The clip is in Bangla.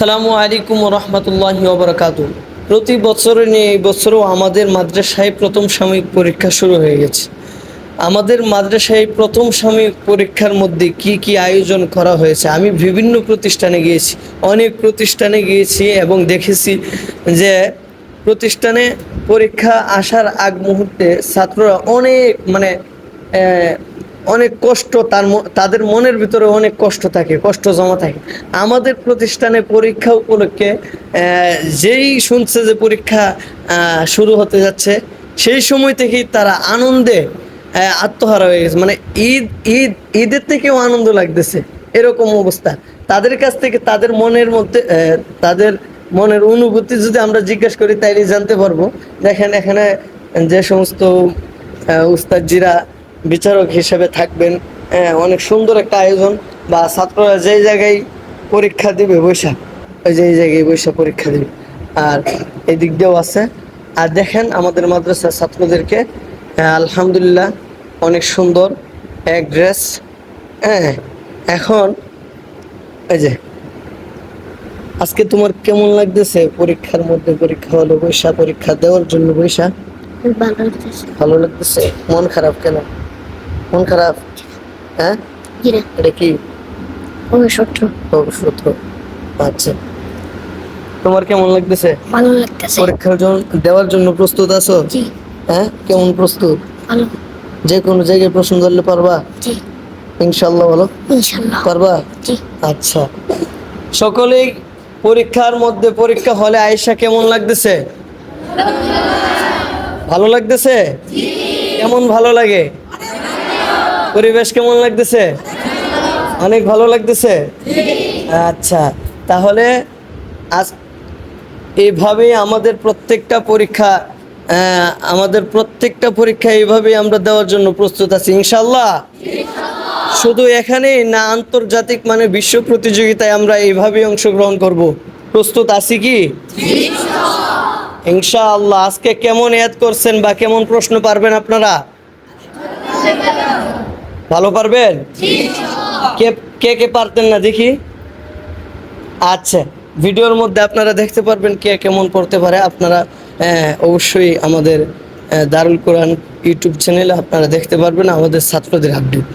আসসালামু আলাইকুম রহমতুল্লাহ ওবরাকাত প্রতি বছরে নিয়ে এই বছরও আমাদের মাদ্রাসায় প্রথম সাময়িক পরীক্ষা শুরু হয়ে গেছে। আমাদের মাদ্রাসায় প্রথম সাময়িক পরীক্ষার মধ্যে কি কি আয়োজন করা হয়েছে? আমি বিভিন্ন প্রতিষ্ঠানে গিয়েছি, অনেক প্রতিষ্ঠানে গিয়েছি এবং দেখেছি যে প্রতিষ্ঠানে পরীক্ষা আসার আগ মুহূর্তে ছাত্ররা অনেক মানে অনেক কষ্ট তার তাদের মনের ভিতরে অনেক কষ্ট থাকে, কষ্ট জমা থাকে। আমাদের প্রতিষ্ঠানে পরীক্ষা উপলক্ষে যেই শুনছে যে পরীক্ষা শুরু হতে যাচ্ছে, সেই সময় থেকেই তারা আনন্দে আত্মহারা হয়ে গেছে। মানে ঈদ ঈদ, ঈদের থেকেও আনন্দ লাগতেছে, এরকম অবস্থা। তাদের কাছ থেকে তাদের মনের মধ্যে তাদের মনের অনুভূতি যদি আমরা জিজ্ঞেস করি, তাইলে জানতে পারব। দেখেন এখানে যে সমস্ত উস্তাদজিরা বিচারক হিসেবে থাকবেন। অনেক সুন্দর একটা আয়োজন। বা ছাত্ররা যেই জায়গায় পরীক্ষা দেবে বৈশাখ ওই যে এই জায়গায় বৈশাখ পরীক্ষা দেবে। আর এই দিক দিয়েও আছে। আর দেখেন আমাদের মাদ্রাসার ছাত্রদেরকে আলহামদুলিল্লাহ অনেক সুন্দর এক ড্রেস। হ্যাঁ এখন এই যে আজকে তোমার কেমন লাগতেছে? পরীক্ষার মধ্যে পরীক্ষা হলো বৈশা পরীক্ষা দেওয়ার জন্য বৈশা ভালো লাগতেছে? মন খারাপ কেন? মন খারাপ? হ্যাঁ? এটা কি? ও সত্য। আচ্ছা। তোমার কেমন লাগতেছে? ভালো লাগতেছে। পরীক্ষার জন্য দেওয়ার জন্য প্রস্তুত আছো? জি। হ্যাঁ? কেমন প্রস্তুত? ভালো। যে কোনো জায়গায় প্রশ্ন ধরলে পারবা? জি। ইনশাল্লাহ বলো ইনশাল্লাহ পারবা? জি। আচ্ছা। সকলেই পরীক্ষার মধ্যে পরীক্ষা হলে আয়েশা কেমন লাগতেছে? ভালো লাগতেছে? কেমন ভালো লাগে? পরিবেশ কেমন লাগতেছে? অনেক ভালো লাগতেছে? আচ্ছা তাহলে আজ এইভাবেই আমাদের প্রত্যেকটা পরীক্ষা আমাদের প্রত্যেকটা পরীক্ষা এইভাবেই আমরা দেওয়ার জন্য প্রস্তুত আছি। ইনশাল্লাহ শুধু এখানেই না, আন্তর্জাতিক মানে বিশ্ব প্রতিযোগিতায় আমরা এইভাবেই অংশগ্রহণ করব। প্রস্তুত আছি কি? ইনশাআল্লাহ। আজকে কেমন ইয়াদ করছেন বা কেমন প্রশ্ন পারবেন আপনারা? ভালো পারবেন? কে কে কে পারতেন না দেখি? আচ্ছা ভিডিওর মধ্যে আপনারা দেখতে পারবেন কে কেমন পড়তে পারে। আপনারা অবশ্যই আমাদের দারুল কোরআন ইউটিউব চ্যানেলে আপনারা দেখতে পারবেন আমাদের ছাত্রদের আপডেট